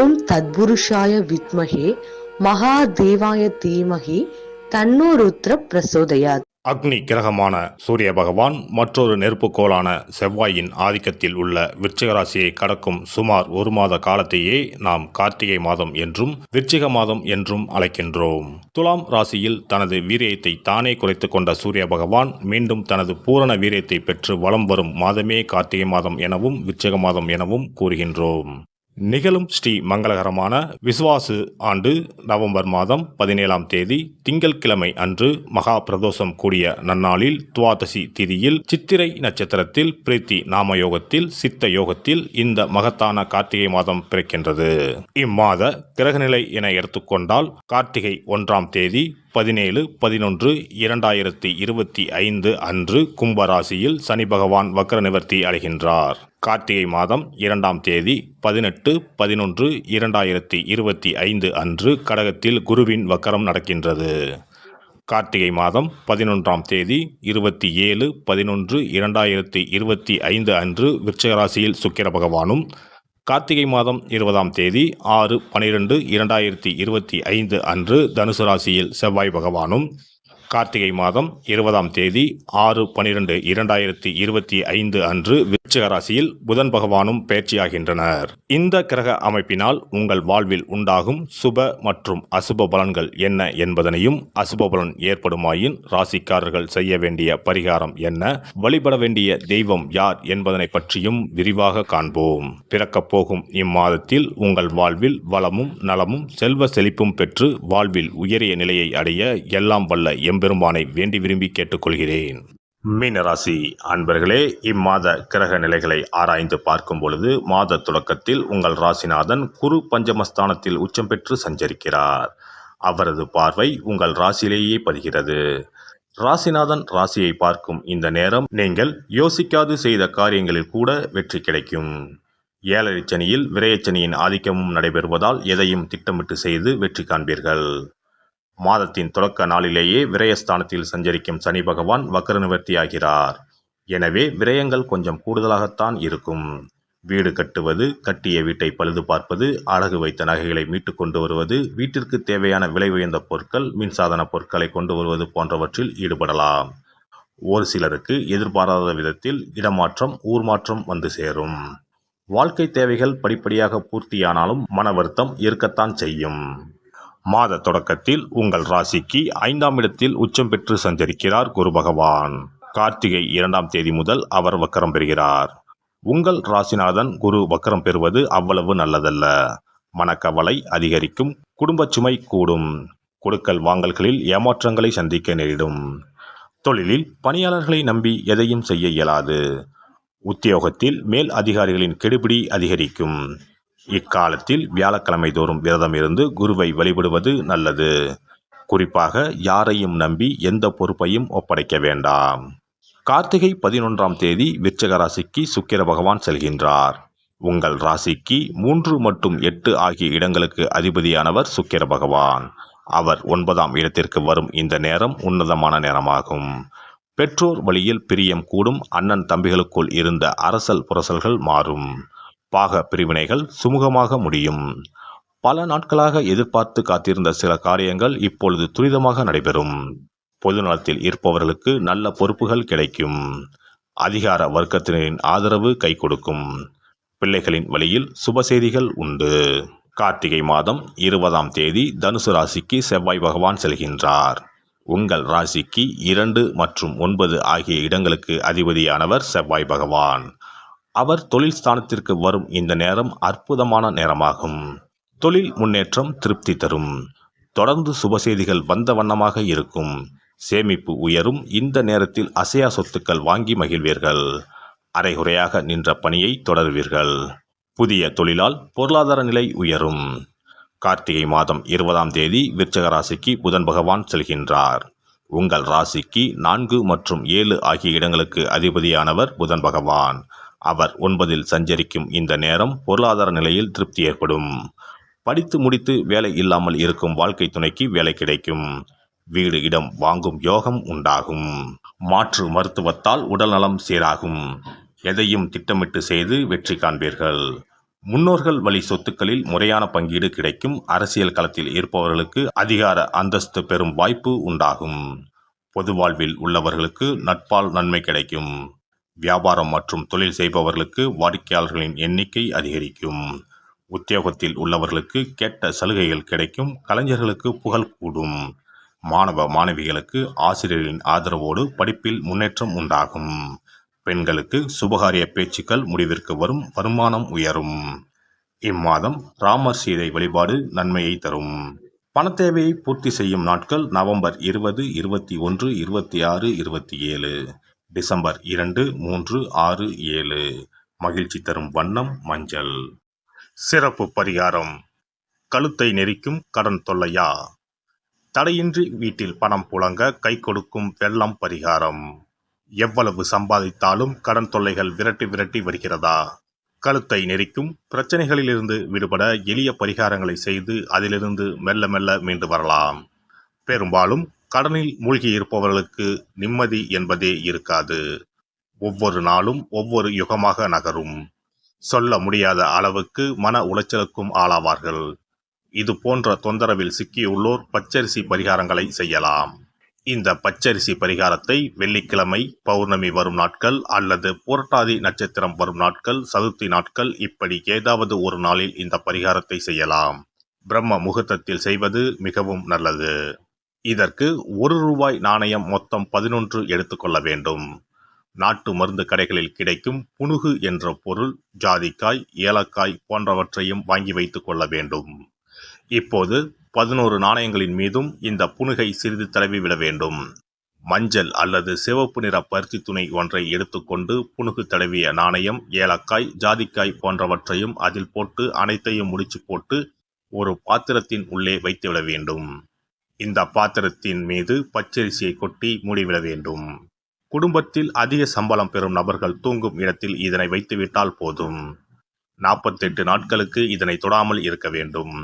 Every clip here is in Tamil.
ஓம் தத்புருஷாய வித்மகே மகாதேவாய தீமகி தன்னோ ருத்ர பிரசோதயாத். அக்னி கிரகமான சூரிய பகவான் மற்றொரு நெருப்புக்கோளான செவ்வாயின் ஆதிக்கத்தில் உள்ள விருச்சிகராசியை கடக்கும் சுமார் ஒரு மாத காலத்தையே நாம் கார்த்திகை மாதம் என்றும் விருச்சிக மாதம் என்றும் அழைக்கின்றோம். துலாம் ராசியில் தனது வீரியத்தை தானே குறைத்து கொண்ட சூரிய பகவான் மீண்டும் தனது பூரண வீரியத்தை பெற்று வலம் வரும் மாதமே கார்த்திகை மாதம் எனவும் விருச்சிக மாதம் எனவும் கூறுகின்றோம். நிகழும் ஸ்ரீ மங்களகரமான விசுவாசு ஆண்டு நவம்பர் மாதம் பதினேழாம் தேதி திங்கள்கிழமை அன்று மகா பிரதோஷம் கூடிய நன்னாளில் துவாதசி திதியில் சித்திரை நட்சத்திரத்தில் பிரீத்தி நாம யோகத்தில் சித்த யோகத்தில் இந்த மகத்தான கார்த்திகை மாதம் பிறக்கின்றது. இம்மாத கிரகநிலை என எடுத்துக்கொண்டால் கார்த்திகை ஒன்றாம் தேதி பதினேழு பதினொன்று இரண்டாயிரத்தி இருபத்தி ஐந்து அன்று கும்பராசியில் சனி பகவான் வக்ர நிவர்த்தி அடைகின்றார். கார்த்திகை மாதம் இரண்டாம் தேதி பதினெட்டு பதினொன்று இரண்டாயிரத்தி இருபத்தி ஐந்து அன்று கடகத்தில் குருவின் வக்கரம் நடக்கின்றது. கார்த்திகை மாதம் பதினொன்றாம் தேதி இருபத்தி ஏழு பதினொன்று இரண்டாயிரத்தி இருபத்தி ஐந்து அன்று விருச்சகராசியில் சுக்கிர பகவானும் கார்த்திகை மாதம் இருபதாம் தேதி ஆறு பனிரெண்டு இரண்டாயிரத்தி இருபத்தி ஐந்து அன்று தனுசு ராசியில் செவ்வாய் பகவானும் கார்த்திகை மாதம் இருபதாம் தேதி ஆறு பனிரெண்டு இரண்டாயிரத்தி இருபத்தி ஐந்து அன்று விருச்சிக ராசியில் புதன் பகவானும் பயிற்சியாகின்றனர். இந்த கிரக அமைப்பினால் உங்கள் வாழ்வில் உண்டாகும் சுப மற்றும் அசுப பலன்கள் என்ன என்பதனையும் அசுப பலன் ஏற்படுமாயின் ராசிக்காரர்கள் செய்ய வேண்டிய பரிகாரம் என்ன வழிபட வேண்டிய தெய்வம் யார் என்பதனை பற்றியும் விரிவாக காண்போம். பிறக்கப் போகும் இம்மாதத்தில் உங்கள் வாழ்வில் வளமும் நலமும் செல்வ செழிப்பும் பெற்று வாழ்வில் உயரிய நிலையை அடைய எல்லாம் வல்ல எம் எம்பெருமானை வேண்டி விரும்பி கேட்டுக்கொள்கிறேன். மீனராசி அன்பர்களே இம்மாத கிரக நிலைகளை ஆராய்ந்து பார்க்கும் பொழுது மாத தொடக்கத்தில் உங்கள் ராசிநாதன் குரு பஞ்சமஸ்தானத்தில் உச்சம் பெற்று சஞ்சரிக்கிறார். அவரது பார்வை உங்கள் ராசியிலேயே பதிகிறது. ராசிநாதன் ராசியை பார்க்கும் இந்த நேரம் நீங்கள் யோசிக்காது செய்த காரியங்களில் கூட வெற்றி கிடைக்கும். ஏழரை சனியில் விரயச்சனியின் ஆதிக்கமும் நடைபெறுவதால் எதையும் திட்டமிட்டு செய்து வெற்றி காண்பீர்கள். மாதத்தின் தொடக்க நாளிலேயே விரயஸ்தானத்தில் சஞ்சரிக்கும் சனி பகவான் வக்கர நிவர்த்தியாகிறார் எனவே விரயங்கள் கொஞ்சம் கூடுதலாகத்தான் இருக்கும். வீடு கட்டுவது கட்டிய வீட்டை பழுது பார்ப்பது அழகு வைத்த நகைகளை மீட்டு கொண்டு வருவது வீட்டிற்கு தேவையான விலை உயர்ந்த பொருட்கள் மின்சாதன பொருட்களை கொண்டு வருவது போன்றவற்றில் ஈடுபடலாம். ஒரு சிலருக்கு எதிர்பாராத விதத்தில் இடமாற்றம் ஊர் மாற்றம் வந்து சேரும். வாழ்க்கை தேவைகள் படிப்படியாக பூர்த்தியானாலும் மன வருத்தம் இருக்கத்தான் செய்யும். மாத தொடக்கத்தில் உங்கள் ராசிக்கு ஐந்தாம் இடத்தில் உச்சம் பெற்று சஞ்சரிக்கிறார் குரு பகவான். கார்த்திகை இரண்டாம் தேதி முதல் அவர் வக்கரம் பெறுகிறார். உங்கள் ராசிநாதன் குரு வக்கரம் பெறுவது அவ்வளவு நல்லதல்ல. மனக்கவலை அதிகரிக்கும் குடும்ப சுமை கூடும் கொடுக்கல் வாங்கல்களில் ஏமாற்றங்களை சந்திக்க நேரிடும். தொழிலில் பணியாளர்களை நம்பி எதையும் செய்ய இயலாது. உத்தியோகத்தில் மேல் அதிகாரிகளின் கெடுபிடி அதிகரிக்கும். இக்காலத்தில் வியாழக்கிழமை தோறும் விரதம் இருந்து குருவை வழிபடுவது நல்லது. குறிப்பாக யாரையும் நம்பி எந்த பொறுப்பையும் ஒப்படைக்க வேண்டாம். கார்த்திகை பதினொன்றாம் தேதி விருச்சக ராசிக்கு சுக்கிர பகவான் செல்கின்றார். உங்கள் ராசிக்கு மூன்று மற்றும் எட்டு ஆகிய இடங்களுக்கு அதிபதியானவர் சுக்கிர பகவான். அவர் ஒன்பதாம் இடத்திற்கு வரும் இந்த நேரம் உன்னதமான நேரமாகும். பெற்றோர் வழியில் பிரியம் கூடும் அண்ணன் தம்பிகளுக்குள் இருந்த அரசல் புரசல்கள் மாறும். பாக பிரிவினைகள் சுமூகமாக முடியும். பல நாட்களாக எதிர்பார்த்து காத்திருந்த சில காரியங்கள் இப்பொழுது துரிதமாக நடைபெறும். பொதுநலத்தில் இருப்பவர்களுக்கு நல்ல பொறுப்புகள் கிடைக்கும். அதிகார வர்க்கத்தினரின் ஆதரவு கை கொடுக்கும். பிள்ளைகளின் வழியில் சுப செய்திகள் உண்டு. கார்த்திகை மாதம் இருபதாம் தேதி தனுசு ராசிக்கு செவ்வாய் பகவான் செல்கின்றார். உங்கள் ராசிக்கு இரண்டு மற்றும் ஒன்பது ஆகிய இடங்களுக்கு அதிபதியானவர் செவ்வாய் பகவான். அவர் தொழில் ஸ்தானத்திற்கு வரும் இந்த நேரம் அற்புதமான நேரமாகும். தொழில் முன்னேற்றம் திருப்தி தரும். தொடர்ந்து சுபசெய்திகள் வந்த வண்ணமாக இருக்கும். சேமிப்பு உயரும். இந்த நேரத்தில் அசையா சொத்துக்கள் வாங்கி மகிழ்வீர்கள். அரைகுறையாக நின்ற பணியை தொடருவீர்கள். புதிய தொழிலால் பொருளாதார நிலை உயரும். கார்த்திகை மாதம் இருபதாம் தேதி விருச்சக ராசிக்கு புதன் பகவான் செல்கின்றார். உங்கள் ராசிக்கு நான்கு மற்றும் ஏழு ஆகிய இடங்களுக்கு அதிபதியானவர் புதன் பகவான். அவர் ஒன்பதில் சஞ்சரிக்கும் இந்த நேரம் பொருளாதார நிலையில் திருப்தி ஏற்படும். படித்து முடித்து வேலை இல்லாமல் இருக்கும் வாழ்க்கை துணைக்கு வேலை கிடைக்கும். வீடு இடம் வாங்கும் யோகம் உண்டாகும். மாற்று மருத்துவத்தால் உடல்நலம் சீராகும். எதையும் திட்டமிட்டு செய்து வெற்றி காண்பீர்கள். முன்னோர்கள் வழி சொத்துக்களில் முறையான பங்கீடு கிடைக்கும். அரசியல் களத்தில் இருப்பவர்களுக்கு அதிகார அந்தஸ்து பெறும் வாய்ப்பு உண்டாகும். பொது வாழ்வில் உள்ளவர்களுக்கு நட்பால் நன்மை கிடைக்கும். வியாபாரம் மற்றும் தொழில் செய்பவர்களுக்கு வாடிக்கையாளர்களின் எண்ணிக்கை அதிகரிக்கும். உத்தியோகத்தில் உள்ளவர்களுக்கு கேட்ட சலுகைகள் கிடைக்கும் கலைஞர்களுக்கு புகழ் கூடும். மாணவ மாணவிகளுக்கு ஆசிரியரின் ஆதரவோடு படிப்பில் முன்னேற்றம் உண்டாகும். பெண்களுக்கு சுபகாரிய பேச்சுக்கள் முடிவிற்கு வரும் வருமானம் உயரும். இம்மாதம் ராமர் சீதை வழிபாடு நன்மையை தரும். பணத்தேவையை பூர்த்தி செய்யும் நாட்கள் நவம்பர் இருபது இருபத்தி ஒன்று இருபத்தி ஆறு இருபத்தி ஏழு. டிசம்பர் இரண்டு மூன்று ஆறு ஏழு. மகிழ்ச்சி தரும் வண்ணம் மஞ்சள். சிறப்பு பரிகாரம். கழுத்தை நெரிக்கும் கடன் தொல்லையா? தடையின்றி வீட்டில் பணம் புழங்க கை கொடுக்கும் வெள்ளம் பரிகாரம். எவ்வளவு சம்பாதித்தாலும் கடன் தொல்லைகள் விரட்டி விரட்டி வருகிறதா? கழுத்தை நெரிக்கும் பிரச்சனைகளிலிருந்து விடுபட எளிய பரிகாரங்களை செய்து அதிலிருந்து மெல்ல மெல்ல மீண்டு வரலாம். பெரும்பாலும் கடனில் மூழ்கி இருப்பவர்களுக்கு நிம்மதி என்பதே இருக்காது. ஒவ்வொரு நாளும் ஒவ்வொரு யுகமாக நகரும். சொல்ல முடியாத அளவுக்கு மன உளைச்சலுக்கும் ஆளாவார்கள். இது போன்ற தொந்தரவில் சிக்கியுள்ளோர் பச்சரிசி பரிகாரங்களை செய்யலாம். இந்த பச்சரிசி பரிகாரத்தை வெள்ளிக்கிழமை பௌர்ணமி வரும் நாட்கள் அல்லது புரட்டாதி நட்சத்திரம் வரும் நாட்கள் சதுர்த்தி நாட்கள் இப்படி ஏதாவது ஒரு நாளில் இந்த பரிகாரத்தை செய்யலாம். பிரம்ம முகூர்த்தத்தில் செய்வது மிகவும் நல்லது. இதற்கு ஒரு ரூபாய் நாணயம் மொத்தம் பதினொன்று எடுத்துக்கொள்ள வேண்டும். நாட்டு மருந்து கடைகளில் கிடைக்கும் புனுகு என்ற பொருள் ஜாதிக்காய் ஏலக்காய் போன்றவற்றையும் வாங்கி வைத்துக் கொள்ள வேண்டும். இப்போது பதினோரு நாணயங்களின் மீதும் இந்த புனுகை சிறிது தடவி விட வேண்டும். மஞ்சள் அல்லது சிவப்பு நிற பருத்தி துணை ஒன்றை எடுத்துக்கொண்டு புனுகு தடவிய நாணயம் ஏலக்காய் ஜாதிக்காய் போன்றவற்றையும் அதில் போட்டு அனைத்தையும் முடிச்சு போட்டு ஒரு பாத்திரத்தின் உள்ளே வைத்துவிட வேண்டும். இந்த பாத்திரத்தின் மீது பச்சரிசியை கொட்டி மூடிவிட வேண்டும். குடும்பத்தில் அதிக சம்பளம் பெறும் நபர்கள் தூங்கும் இடத்தில் இதனை வைத்துவிட்டால் போதும். நாற்பத்தெட்டு நாட்களுக்கு இதனை தொடாமல் இருக்க வேண்டும்.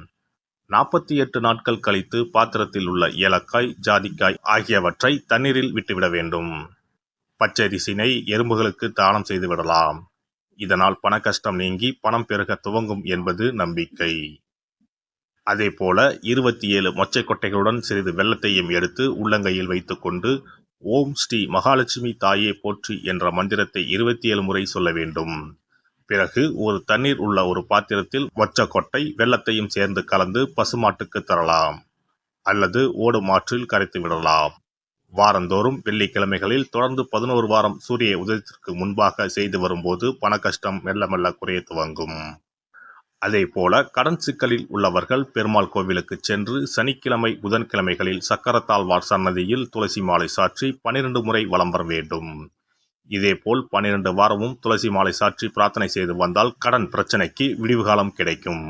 நாற்பத்தி எட்டு நாட்கள் கழித்து பாத்திரத்தில் உள்ள ஏலக்காய் ஜாதிக்காய் ஆகியவற்றை தண்ணீரில் விட்டுவிட வேண்டும். பச்சரிசினை எறும்புகளுக்கு தானம் செய்து விடலாம். இதனால் பண கஷ்டம் நீங்கி பணம் பெருக துவங்கும் என்பது நம்பிக்கை. அதே போல இருபத்தி ஏழு மொச்சை கொட்டைகளுடன் சிறிது வெள்ளத்தையும் எடுத்து உள்ளங்கையில் வைத்துக்கொண்டு ஓம் ஸ்ரீ மகாலட்சுமி தாயே போற்றி என்ற மந்திரத்தை இருபத்தி ஏழு முறை சொல்ல வேண்டும். பிறகு ஒரு தண்ணீர் உள்ள ஒரு பாத்திரத்தில் கொட்டை வெள்ளத்தையும் சேர்ந்து கலந்து பசுமாட்டுக்கு தரலாம் அல்லது ஓடும் ஆற்றில் கரைத்து விடலாம். வாரந்தோறும் வெள்ளிக்கிழமைகளில் தொடர்ந்து பதினோரு வாரம் சூரிய உதயத்திற்கு முன்பாக செய்து வரும்போது பண கஷ்டம் மெல்ல மெல்ல குறைய துவங்கும். அதே போல கடன் சிக்கலில் உள்ளவர்கள் பெருமாள் கோவிலுக்கு சென்று சனிக்கிழமை புதன்கிழமைகளில் சக்கரத்தாழ்வார் சன்னதியில் துளசி மாலை சாற்றி பனிரெண்டு முறை வலம் வர வேண்டும். இதேபோல் பனிரெண்டு வாரமும் துளசி மாலை சாற்றி பிரார்த்தனை செய்து வந்தால் கடன் பிரச்சனைக்கு விடிவு காலம் கிடைக்கும்.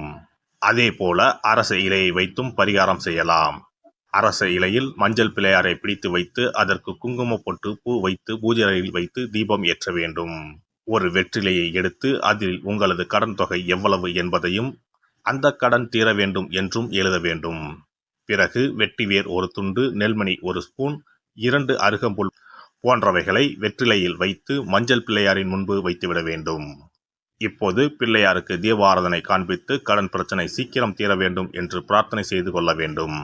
அதே போல அரச இலையை வைத்தும் பரிகாரம் செய்யலாம். அரச இலையில் மஞ்சள் பிள்ளையாரை பிடித்து வைத்து அதற்கு குங்கும பொட்டு பூ வைத்து பூஜை அறையில் வைத்து தீபம் ஏற்ற வேண்டும். ஒரு வெற்றிலையை எடுத்து அதில் உங்களது கடன் தொகை எவ்வளவு என்பதையும் அந்த கடன் தீர வேண்டும் என்றும் எழுத வேண்டும். பிறகு வெட்டிவேர் ஒரு துண்டு நெல்மணி ஒரு ஸ்பூன் இரண்டு அருகம்புல் போன்றவைகளை வெற்றிலையில் வைத்து மஞ்சள் பிள்ளையாரின் முன்பு வைத்துவிட வேண்டும். இப்போது பிள்ளையாருக்கு தீபாராதனை காண்பித்து கடன் பிரச்சனை சீக்கிரம் தீர வேண்டும் என்று பிரார்த்தனை செய்து கொள்ள வேண்டும்.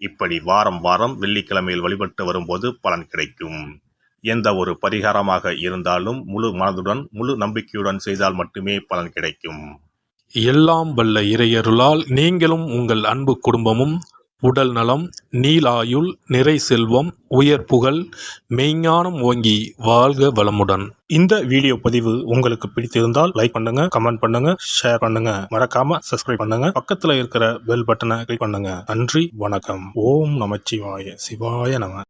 இப்படி வாரம் வாரம் வெள்ளிக்கிழமையில் வழிபட்டு வரும்போது பலன் கிடைக்கும். எந்த ஒரு பரிகாரமாக இருந்தாலும் முழு மனதுடன் முழு நம்பிக்கையுடன் செய்தால் மட்டுமே பலன் கிடைக்கும். எல்லாம் வல்ல இறையருளால் நீங்களும் உங்கள் அன்பு குடும்பமும் உடல் நலம் நீலாயுள் நிறை செல்வம் உயர் புகழ் மெய்ஞானம் ஓங்கி வாழ்க வளமுடன். இந்த வீடியோ பதிவு உங்களுக்கு பிடித்திருந்தால் லைக் பண்ணுங்க கமெண்ட் பண்ணுங்க ஷேர் பண்ணுங்க. மறக்காம சப்ஸ்கிரைப் பண்ணுங்க. பக்கத்துல இருக்கிற பெல் பட்டனை கிளிக் பண்ணுங்க. நன்றி வணக்கம். ஓம் நமச்சிவாய. சிவாய நம.